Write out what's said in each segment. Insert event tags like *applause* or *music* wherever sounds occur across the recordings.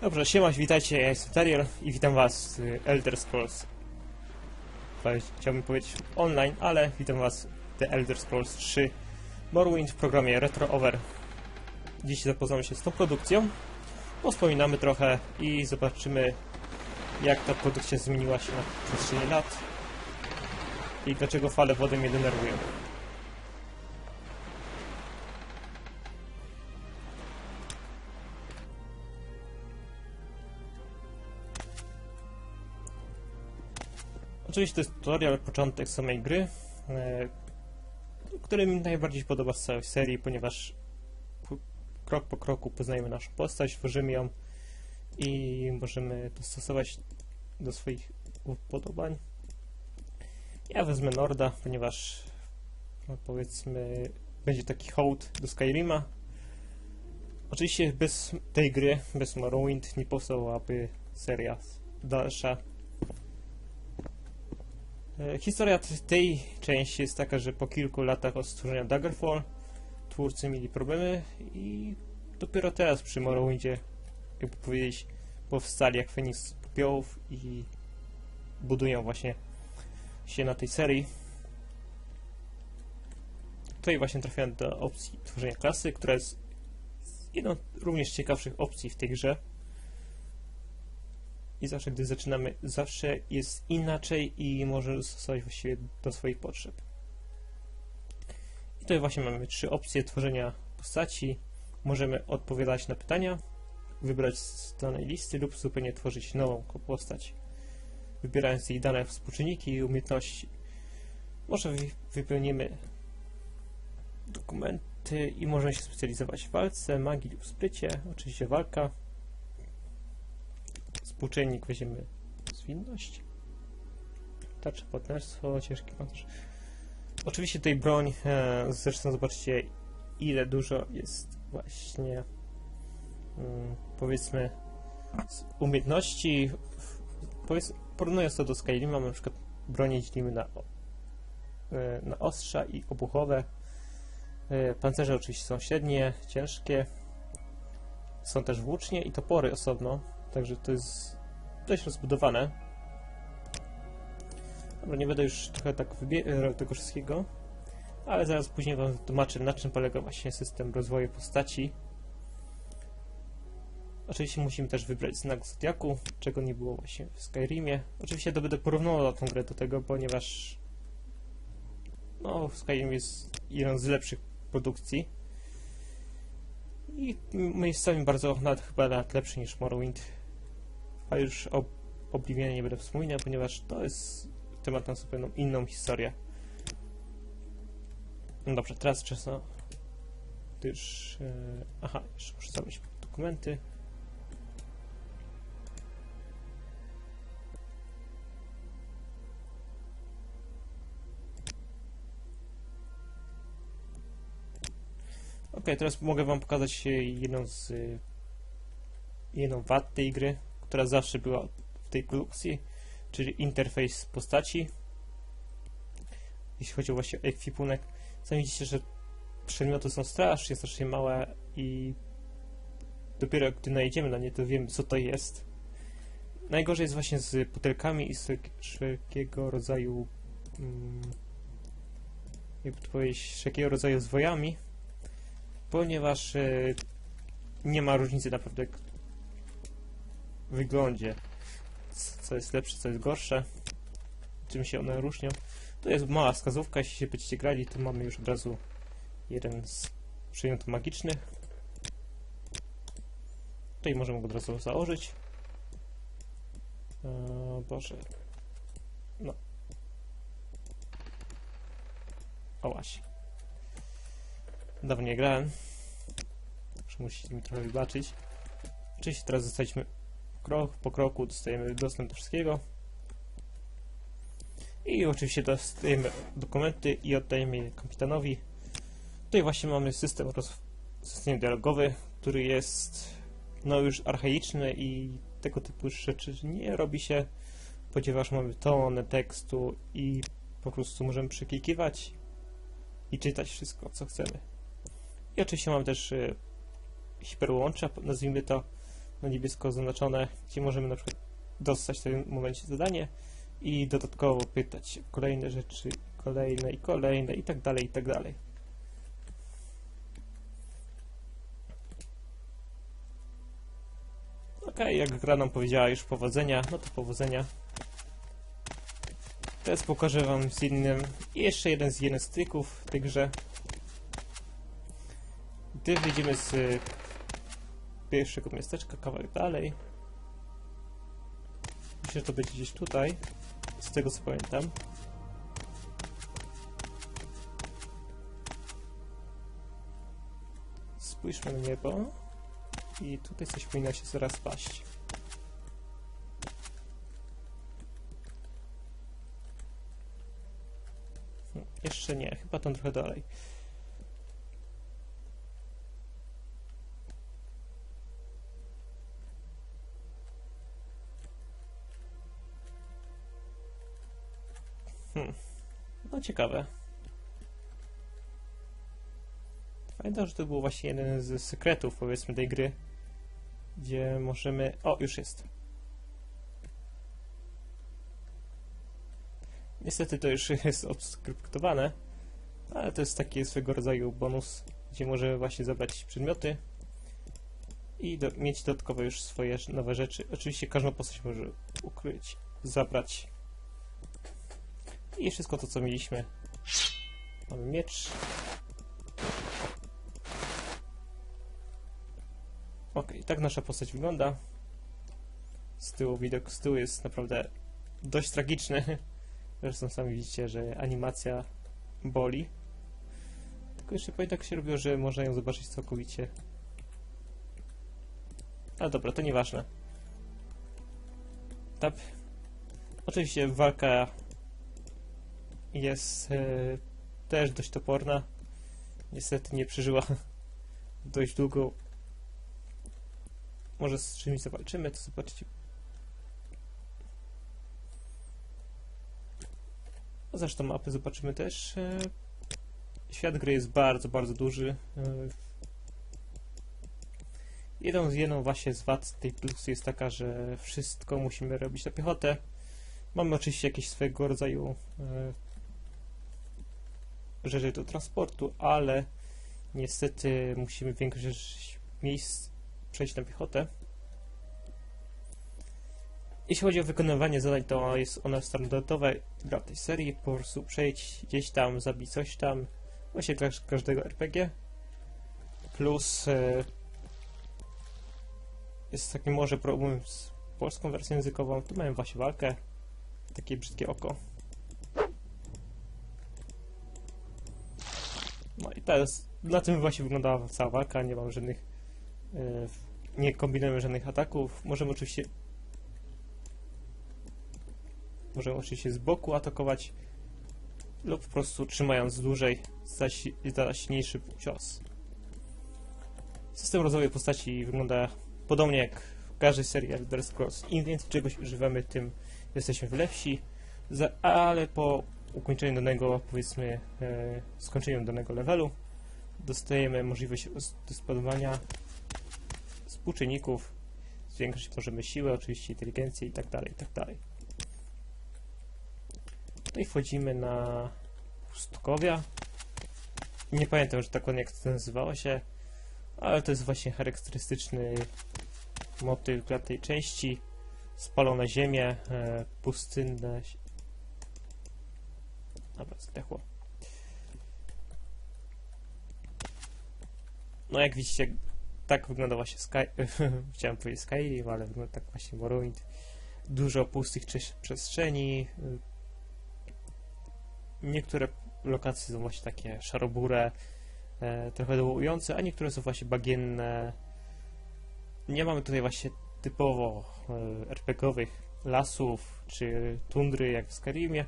Dobrze, siema, witajcie, ja jestem Teriel i witam was z Elder Scrolls. Chciałbym powiedzieć online, ale witam was w The Elder Scrolls 3 Morrowind w programie Retro Over. Dziś zapoznamy się z tą produkcją, wspominamy trochę i zobaczymy jak ta produkcja zmieniła się na przestrzeni lat i dlaczego fale wody mnie denerwują. Oczywiście to jest tutorial, początek samej gry, e, który mi najbardziej podoba z całej serii, ponieważ krok po kroku poznajemy naszą postać, tworzymy ją i możemy dostosować do swoich upodobań. Ja wezmę Norda, ponieważ no powiedzmy będzie taki hołd do Skyrima. Oczywiście bez tej gry, bez Morrowind nie powstałaby seria dalsza. E, Historia tej części jest taka, że po kilku latach od stworzenia Daggerfall twórcy mieli problemy i dopiero teraz przy Morrowindzie, jakby powiedzieć, powstali jak Feniks z popiołów i budują właśnie się na tej serii. Tutaj właśnie trafiałem do opcji tworzenia klasy, która jest jedną również ciekawszych opcji w tej grze. I zawsze, gdy zaczynamy, zawsze jest inaczej i możemy dostosować właściwie do swoich potrzeb. I tutaj właśnie mamy trzy opcje tworzenia postaci. Możemy odpowiadać na pytania, wybrać z danej listy lub zupełnie tworzyć nową postać, wybierając jej dane współczynniki i umiejętności. Może wy- wypełnimy dokumenty i możemy się specjalizować w walce, magii lub sprycie. Oczywiście walka. Współczynnik weźmiemy zwinność. Tarcze, partnerstwo, ciężki pancerz. Oczywiście tej broń, e, zresztą zobaczcie ile dużo jest właśnie mm, powiedzmy umiejętności. Powiedz, porównując to do Skyrima, na przykład bronię dzielimy na, e, na ostrza i obuchowe. E, Pancerze oczywiście są średnie, ciężkie. Są też włócznie i topory osobno, także to jest dość rozbudowane. Dobra, nie będę już trochę tak wybierał tego wszystkiego, ale zaraz później Wam tłumaczę, na czym polega właśnie system rozwoju postaci. Oczywiście musimy też wybrać znak Zodiaku, czego nie było właśnie w Skyrimie. Oczywiście to będę porównywał tą grę do tego, ponieważ no, Skyrim jest jedną z lepszych produkcji. I miejscami bardzo nawet, chyba nawet lepszy niż Morrowind. A już o Oblivionie nie będę wspominał, ponieważ to jest temat na zupełnie inną historię. No dobrze, teraz czas na... to już... E, aha, jeszcze muszę zrobić dokumenty. Ok, teraz mogę wam pokazać e, jedną z... e, jedną wad tej gry, która zawsze była w tej produkcji, czyli interfejs postaci. Jeśli chodzi właśnie o ekwipunek, sami widzicie, że przedmioty są strasznie, strasznie małe i dopiero gdy najedziemy na nie, to wiemy co to jest. Najgorzej jest właśnie z butelkami i z wszelkiego rodzaju mm, jakby to powiedzieć, wszelkiego rodzaju zwojami, ponieważ e, nie ma różnicy naprawdę wyglądzie, co jest lepsze, co jest gorsze, czym się one różnią. To jest mała wskazówka, jeśli się będziecie grali, to mamy już od razu jeden z przedmiotów magicznych. Tutaj możemy go od razu założyć. Eee, Boże. No. O właśnie. Dawno nie grałem. Musicie mi trochę wybaczyć. Oczywiście teraz zostaliśmy krok po kroku, dostajemy dostęp do wszystkiego. I oczywiście dostajemy dokumenty i oddajemy je kapitanowi. Tutaj właśnie mamy system, system dialogowy, który jest no już archaiczny i tego typu rzeczy nie robi się, ponieważ mamy tonę tekstu i po prostu możemy przeklikiwać i czytać wszystko, co chcemy. I oczywiście mamy też y, hiperłącza, nazwijmy to, na niebiesko zaznaczone, gdzie możemy na przykład dostać w tym momencie zadanie i dodatkowo pytać kolejne rzeczy, kolejne i kolejne i tak dalej, i tak dalej. Okej, jak gra nam powiedziała już powodzenia, no to powodzenia. Teraz pokażę wam z innym, jeszcze jeden z trików w tej grze. Gdy wyjdziemy z pierwszego miasteczka, kawałek dalej. Myślę, że to będzie gdzieś tutaj, z tego co pamiętam. Spójrzmy na niebo. I tutaj coś powinno się zaraz paść. Hmm, Jeszcze nie, chyba tam trochę dalej. Ciekawe. Pamiętam, że to był właśnie jeden z sekretów, powiedzmy, tej gry, gdzie możemy... O, już jest. Niestety to już jest obskryptowane, ale to jest taki swego rodzaju bonus, gdzie możemy właśnie zabrać przedmioty i do, mieć dodatkowe już swoje nowe rzeczy. Oczywiście każdą postać może ukryć, zabrać. I wszystko to, co mieliśmy. Mamy miecz. Ok, tak nasza postać wygląda. Z tyłu widok z tyłu jest naprawdę dość tragiczny. *laughs* Zresztą sami widzicie, że animacja boli. Tylko jeszcze powiem tak się robiło, że można ją zobaczyć całkowicie. Ale dobra, to nieważne. Tak. Oczywiście walka jest e, też dość toporna. Niestety nie przeżyła *laughs* dość długo. Może z czymś zawalczymy, to zobaczcie. A zresztą mapy zobaczymy też. E, świat gry jest bardzo, bardzo duży. E, jedną z jedną właśnie z wad tej plusy jest taka, że wszystko musimy robić na piechotę. Mamy oczywiście jakieś swego rodzaju rzeczy do transportu, ale niestety musimy większość miejsc przejść na piechotę. Jeśli chodzi o wykonywanie zadań, to jest ono standardowe dla tej serii. Po prostu przejść gdzieś tam, zabić coś tam. Właśnie dla każdego RPG. Plus e, jest taki może problem z polską wersją językową. Tu mamy właśnie walkę. Takie brzydkie oko. No i teraz na tym właśnie wyglądała cała walka. Nie mam żadnych. e, nie kombinujemy żadnych ataków. Możemy oczywiście Możemy oczywiście z boku atakować lub po prostu trzymając dłużej za silniejszy cios. System rozwoju postaci wygląda podobnie jak w każdej serii Elder Scrolls. Im więcej czegoś używamy, tym jesteśmy lepsi, za, ale po ukończeniu danego, powiedzmy, e, skończeniu danego levelu, dostajemy możliwość dysponowania współczynników, zwiększyć możemy siłę, oczywiście inteligencję i dalej, i tak dalej. Tutaj wchodzimy na pustkowia. Nie pamiętam już dokładnie jak to nazywało się, ale to jest właśnie charakterystyczny motyw dla tej części. Spalone ziemie, e, pustynne... Dobra, zdechło. No jak widzicie, tak wygląda właśnie Sky... *laughs* Chciałem powiedzieć Skyrim, ale wygląda tak właśnie Morrowind. Dużo pustych prze- przestrzeni, niektóre lokacje są właśnie takie szarobure, e, trochę dołujące, a niektóre są właśnie bagienne. Nie mamy tutaj właśnie typowo e, RPGowych lasów czy tundry jak w Skyrimie.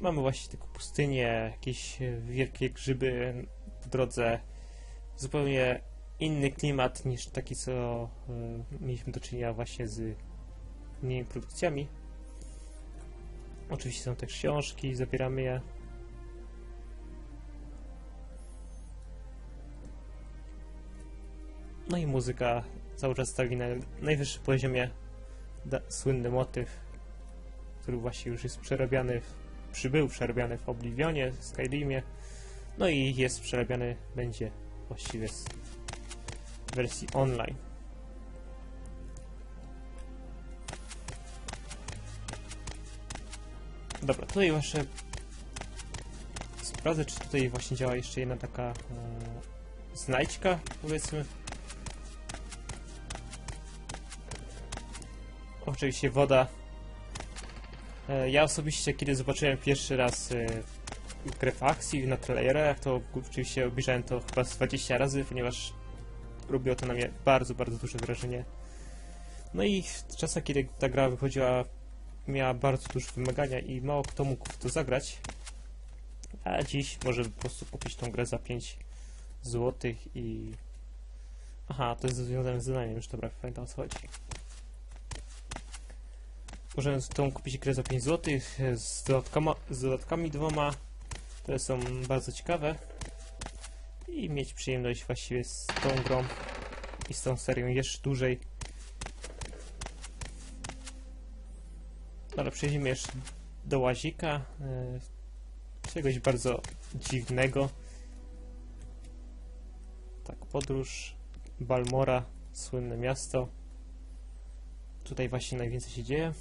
Mamy właśnie tylko pustynie, jakieś wielkie grzyby w drodze, zupełnie inny klimat niż taki, co e, mieliśmy do czynienia właśnie z innymi produkcjami. Oczywiście są też książki, zabieramy je. No i muzyka cały czas stali na najwyższym poziomie da, słynny motyw, który właśnie już jest przerabiany, w, przybył przerabiany w Oblivionie, Skyrimie, no i jest przerabiany, będzie właściwie z wersji online. Dobra, tutaj właśnie sprawdzę, czy tutaj właśnie działa jeszcze jedna taka e, znajdźka, powiedzmy. Oczywiście woda. E, ja osobiście, kiedy zobaczyłem pierwszy raz e, grę w akcji na trailerach, to oczywiście obejrzałem to chyba z 20 razy, ponieważ robiło to na mnie bardzo, bardzo duże wrażenie. No i w czasach, kiedy ta gra wychodziła, miała bardzo duże wymagania i mało kto mógł w to zagrać. A dziś może po prostu kupić tą grę za 5 zł i... Aha, to jest związane z zadaniem, już dobra, pamiętam o co chodzi. Możemy tą kupić grę za 5 zł z, dodatkama, z dodatkami dwoma, które są bardzo ciekawe i mieć przyjemność właściwie z tą grą i z tą serią jeszcze dłużej. Ale przejdziemy jeszcze do łazika. Yy, czegoś bardzo dziwnego. Tak, podróż Balmora, słynne miasto. Tutaj właśnie najwięcej się dzieje.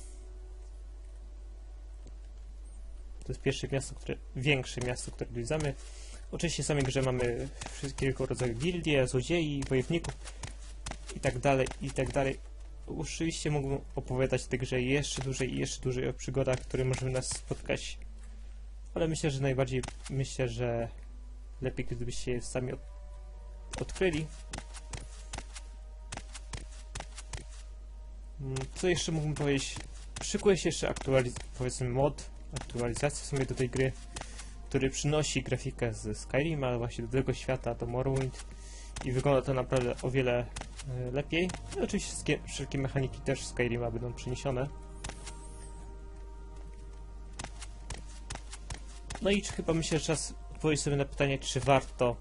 To jest pierwsze miasto, które, większe miasto, które odwiedzamy. Oczywiście w samej grze mamy wszystkiego rodzaju gildie, złodziei, wojowników i tak dalej, i tak dalej. Oczywiście mógłbym opowiadać w tej grze jeszcze dłużej i jeszcze dłużej o przygodach, które możemy nas spotkać. Ale myślę, że najbardziej, myślę, że lepiej gdybyście je sami od, odkryli. Mm, Co jeszcze mógłbym powiedzieć? Szykuje się jeszcze aktualiz- powiedzmy mod, aktualizacja w sumie do tej gry, który przynosi grafikę z Skyrima właśnie do tego świata, do Morrowind i wygląda to naprawdę o wiele e, lepiej. I oczywiście wszelkie mechaniki też Skyrima będą przeniesione. No i chyba myślę, że czas odpowiedzieć sobie na pytanie, czy warto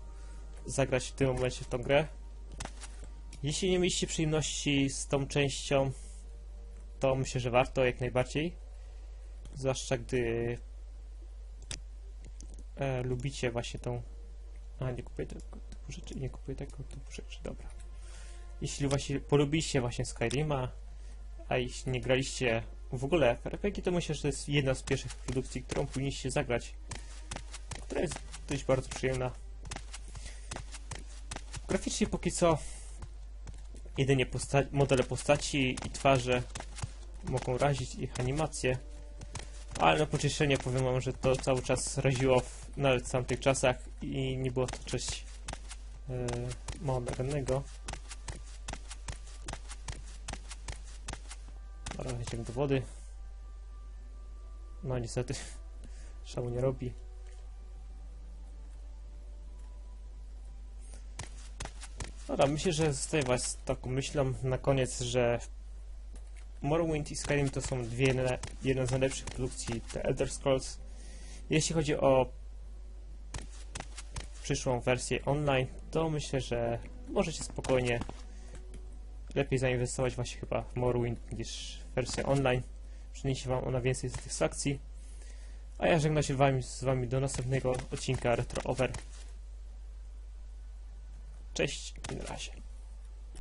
zagrać w tym momencie w tą grę. Jeśli nie mieliście przyjemności z tą częścią, to myślę, że warto jak najbardziej. Zwłaszcza gdy e, lubicie właśnie tą... A, nie kupuję tego typu rzeczy, nie kupuję tego typu rzeczy, dobra. Jeśli właśnie polubiliście właśnie Skyrima, a jeśli nie graliście w ogóle RPG, to myślę, że to jest jedna z pierwszych produkcji, którą powinniście zagrać, która jest dość bardzo przyjemna. Graficznie póki co jedynie posta modele postaci i twarze mogą razić ich animacje, ale na pocieszenie powiem wam, że to cały czas raziło w, nawet w tamtych czasach i nie było to coś yy, mało nagannego. Dobra, idziemy do wody. No niestety, *laughs* szału nie robi. Dobra, myślę, że zostaję was z taką myślą na koniec, że Morrowind i Skyrim to są dwie jedne, jedne z najlepszych produkcji The Elder Scrolls. Jeśli chodzi o przyszłą wersję online, to myślę, że możecie spokojnie lepiej zainwestować właśnie chyba w Morrowind niż w wersję online. Przyniesie Wam ona więcej satysfakcji. A ja żegnam się wami, z Wami do następnego odcinka Retro Over. Cześć i na razie.